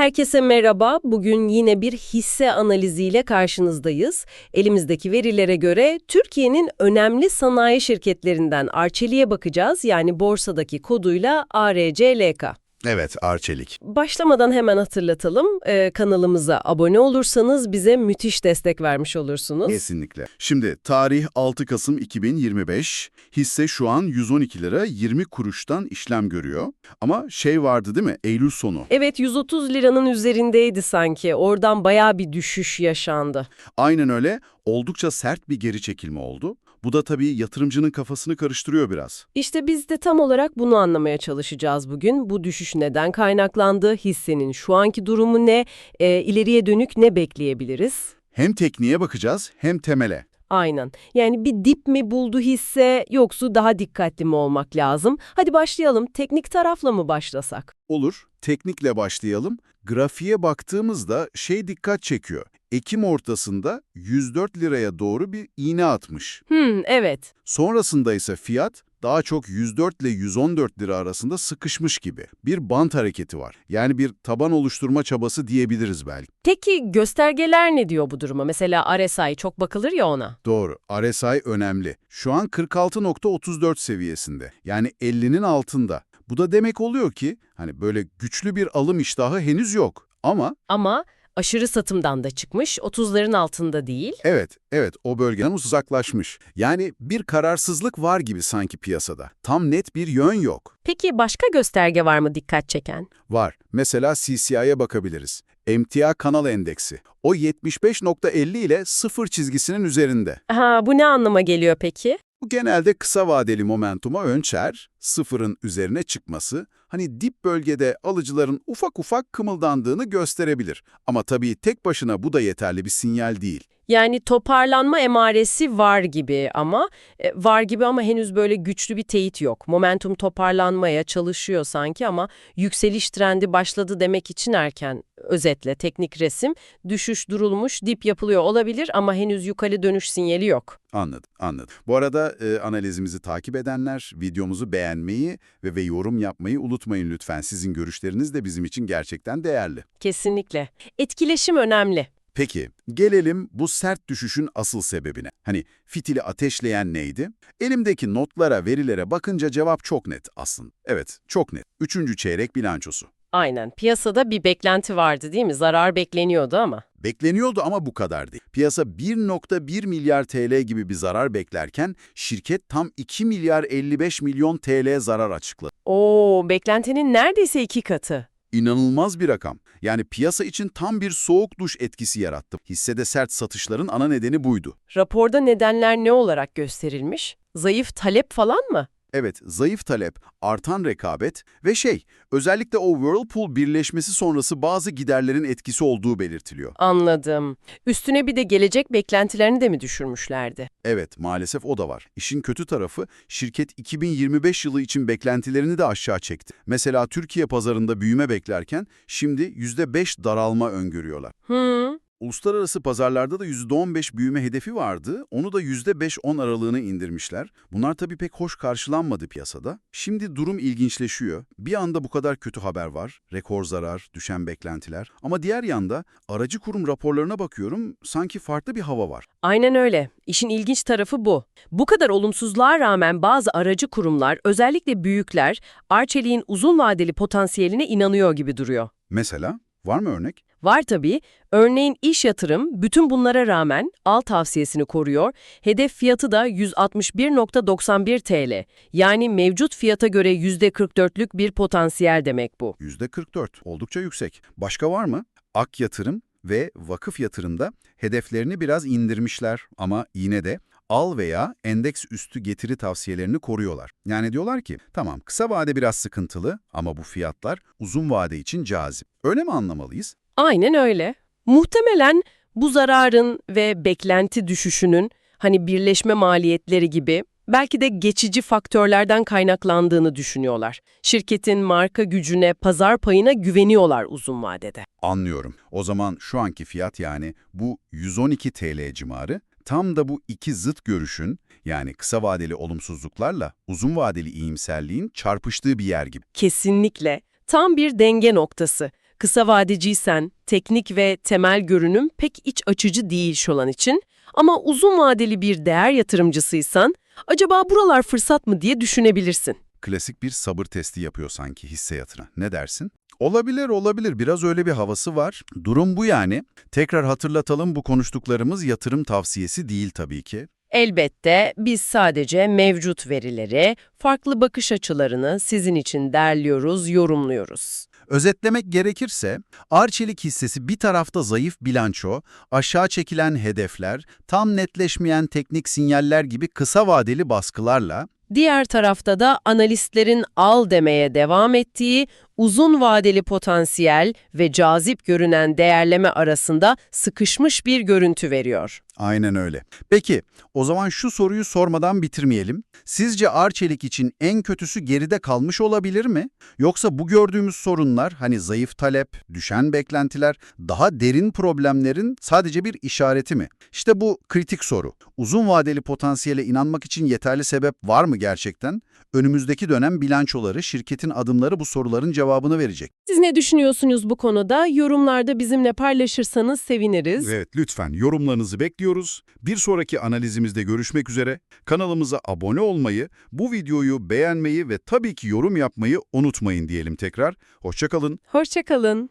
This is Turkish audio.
Herkese merhaba. Bugün yine bir hisse analiziyle karşınızdayız. Elimizdeki verilere göre Türkiye'nin önemli sanayi şirketlerinden Arçelik'e bakacağız. Yani borsadaki koduyla ARCLK. Evet, Arçelik. Başlamadan hemen hatırlatalım. Ee, kanalımıza abone olursanız bize müthiş destek vermiş olursunuz. Kesinlikle. Şimdi tarih 6 Kasım 2025. Hisse şu an 112 lira 20 kuruştan işlem görüyor. Ama şey vardı değil mi? Eylül sonu. Evet 130 liranın üzerindeydi sanki. Oradan bayağı bir düşüş yaşandı. Aynen öyle. Oldukça sert bir geri çekilme oldu. Bu da tabii yatırımcının kafasını karıştırıyor biraz. İşte biz de tam olarak bunu anlamaya çalışacağız bugün. Bu düşüş neden kaynaklandı, hissenin şu anki durumu ne, e, ileriye dönük ne bekleyebiliriz? Hem tekniğe bakacağız hem temele. Aynen. Yani bir dip mi buldu hisse yoksa daha dikkatli mi olmak lazım? Hadi başlayalım. Teknik tarafla mı başlasak? Olur. Teknikle başlayalım. Grafiğe baktığımızda şey dikkat çekiyor. Ekim ortasında 104 liraya doğru bir iğne atmış. Hmm, evet. Sonrasında ise fiyat daha çok 104 ile 114 lira arasında sıkışmış gibi. Bir bant hareketi var. Yani bir taban oluşturma çabası diyebiliriz belki. Peki göstergeler ne diyor bu duruma? Mesela RSI çok bakılır ya ona. Doğru. RSI önemli. Şu an 46.34 seviyesinde. Yani 50'nin altında. Bu da demek oluyor ki hani böyle güçlü bir alım iştahı henüz yok. Ama Ama aşırı satımdan da çıkmış, 30'ların altında değil. evet, evet o bölgeden uzaklaşmış. Yani bir kararsızlık var gibi sanki piyasada. Tam net bir yön yok. Peki başka gösterge var mı dikkat çeken? Var. Mesela CCI'ye bakabiliriz. MTA kanal endeksi. O 75.50 ile sıfır çizgisinin üzerinde. Ha, bu ne anlama geliyor peki? Bu genelde kısa vadeli momentuma önçer, sıfırın üzerine çıkması, hani dip bölgede alıcıların ufak ufak kımıldandığını gösterebilir. Ama tabii tek başına bu da yeterli bir sinyal değil. Yani toparlanma emaresi var gibi ama e, var gibi ama henüz böyle güçlü bir teyit yok. Momentum toparlanmaya çalışıyor sanki ama yükseliş trendi başladı demek için erken. Özetle teknik resim düşüş durulmuş, dip yapılıyor olabilir ama henüz yukarı dönüş sinyali yok. Anladım, anladım. Bu arada e, analizimizi takip edenler videomuzu beğenmeyi ve, ve yorum yapmayı unutmayın lütfen. Sizin görüşleriniz de bizim için gerçekten değerli. Kesinlikle. Etkileşim önemli. Peki, gelelim bu sert düşüşün asıl sebebine. Hani fitili ateşleyen neydi? Elimdeki notlara, verilere bakınca cevap çok net aslında. Evet, çok net. Üçüncü çeyrek bilançosu. Aynen. Piyasada bir beklenti vardı değil mi? Zarar bekleniyordu ama. Bekleniyordu ama bu kadar değil. Piyasa 1.1 milyar TL gibi bir zarar beklerken şirket tam 2 milyar 55 milyon TL zarar açıkladı. Oo, beklentinin neredeyse iki katı. İnanılmaz bir rakam. Yani piyasa için tam bir soğuk duş etkisi yarattı. Hissede sert satışların ana nedeni buydu. Raporda nedenler ne olarak gösterilmiş? Zayıf talep falan mı? Evet, zayıf talep, artan rekabet ve şey, özellikle o Whirlpool birleşmesi sonrası bazı giderlerin etkisi olduğu belirtiliyor. Anladım. Üstüne bir de gelecek beklentilerini de mi düşürmüşlerdi? Evet, maalesef o da var. İşin kötü tarafı, şirket 2025 yılı için beklentilerini de aşağı çekti. Mesela Türkiye pazarında büyüme beklerken şimdi %5 daralma öngörüyorlar. Hı, Uluslararası pazarlarda da %15 büyüme hedefi vardı. Onu da %5-10 aralığına indirmişler. Bunlar tabii pek hoş karşılanmadı piyasada. Şimdi durum ilginçleşiyor. Bir anda bu kadar kötü haber var. Rekor zarar, düşen beklentiler. Ama diğer yanda aracı kurum raporlarına bakıyorum. Sanki farklı bir hava var. aynen öyle. İşin ilginç tarafı bu. Bu kadar olumsuzluğa rağmen bazı aracı kurumlar, özellikle büyükler, Arçelik'in uzun vadeli potansiyeline inanıyor gibi duruyor. Mesela var mı örnek? Var tabii. Örneğin iş yatırım bütün bunlara rağmen al tavsiyesini koruyor. Hedef fiyatı da 161.91 TL. Yani mevcut fiyata göre %44'lük bir potansiyel demek bu. %44. Oldukça yüksek. Başka var mı? Ak yatırım ve vakıf yatırımda hedeflerini biraz indirmişler ama yine de al veya endeks üstü getiri tavsiyelerini koruyorlar. Yani diyorlar ki tamam kısa vade biraz sıkıntılı ama bu fiyatlar uzun vade için cazip. Öyle mi anlamalıyız? Aynen öyle. Muhtemelen bu zararın ve beklenti düşüşünün hani birleşme maliyetleri gibi belki de geçici faktörlerden kaynaklandığını düşünüyorlar. Şirketin marka gücüne, pazar payına güveniyorlar uzun vadede. Anlıyorum. O zaman şu anki fiyat yani bu 112 TL civarı tam da bu iki zıt görüşün yani kısa vadeli olumsuzluklarla uzun vadeli iyimserliğin çarpıştığı bir yer gibi. Kesinlikle tam bir denge noktası. Kısa vadeciysen teknik ve temel görünüm pek iç açıcı değil şu an için. Ama uzun vadeli bir değer yatırımcısıysan acaba buralar fırsat mı diye düşünebilirsin. Klasik bir sabır testi yapıyor sanki hisse yatırına. Ne dersin? Olabilir, olabilir. Biraz öyle bir havası var. Durum bu yani. Tekrar hatırlatalım bu konuştuklarımız yatırım tavsiyesi değil tabii ki. Elbette biz sadece mevcut verileri, farklı bakış açılarını sizin için derliyoruz, yorumluyoruz. Özetlemek gerekirse, Arçelik hissesi bir tarafta zayıf bilanço, aşağı çekilen hedefler, tam netleşmeyen teknik sinyaller gibi kısa vadeli baskılarla, Diğer tarafta da analistlerin al demeye devam ettiği uzun vadeli potansiyel ve cazip görünen değerleme arasında sıkışmış bir görüntü veriyor. Aynen öyle. Peki, o zaman şu soruyu sormadan bitirmeyelim. Sizce Arçelik için en kötüsü geride kalmış olabilir mi? Yoksa bu gördüğümüz sorunlar, hani zayıf talep, düşen beklentiler, daha derin problemlerin sadece bir işareti mi? İşte bu kritik soru. Uzun vadeli potansiyele inanmak için yeterli sebep var mı gerçekten? Önümüzdeki dönem bilançoları, şirketin adımları bu soruların cevabını verecek. Siz ne düşünüyorsunuz bu konuda? Yorumlarda bizimle paylaşırsanız seviniriz. Evet, lütfen yorumlarınızı bekliyoruz. Bir sonraki analizimizde görüşmek üzere. Kanalımıza abone olmayı, bu videoyu beğenmeyi ve tabii ki yorum yapmayı unutmayın diyelim tekrar. Hoşçakalın. Hoşçakalın.